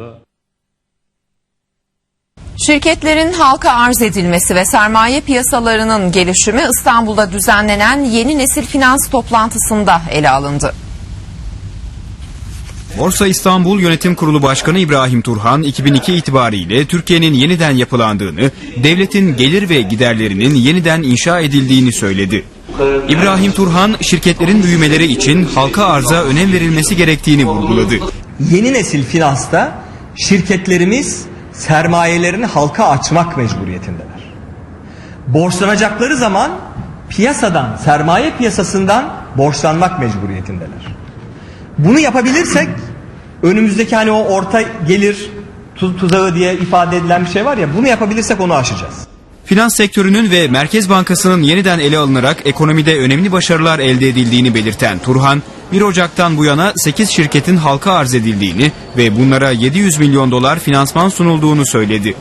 da Şirketlerin halka arz edilmesi ve sermaye piyasalarının gelişimi İstanbul'da düzenlenen yeni nesil finans toplantısında ele alındı. Borsa İstanbul Yönetim Kurulu Başkanı İbrahim Turhan 2002 itibariyle Türkiye'nin yeniden yapılandığını, devletin gelir ve giderlerinin yeniden inşa edildiğini söyledi. İbrahim Turhan şirketlerin büyümeleri için halka arza önem verilmesi gerektiğini vurguladı. Yeni nesil finansta şirketlerimiz sermayelerini halka açmak mecburiyetindeler. Borçlanacakları zaman piyasadan, sermaye piyasasından borçlanmak mecburiyetindeler. Bunu yapabilirsek önümüzdeki hani o orta gelir tuz, tuzağı diye ifade edilen bir şey var ya bunu yapabilirsek onu aşacağız. Finans sektörünün ve Merkez Bankası'nın yeniden ele alınarak ekonomide önemli başarılar elde edildiğini belirten Turhan, 1 Ocak'tan bu yana 8 şirketin halka arz edildiğini ve bunlara 700 milyon dolar finansman sunulduğunu söyledi.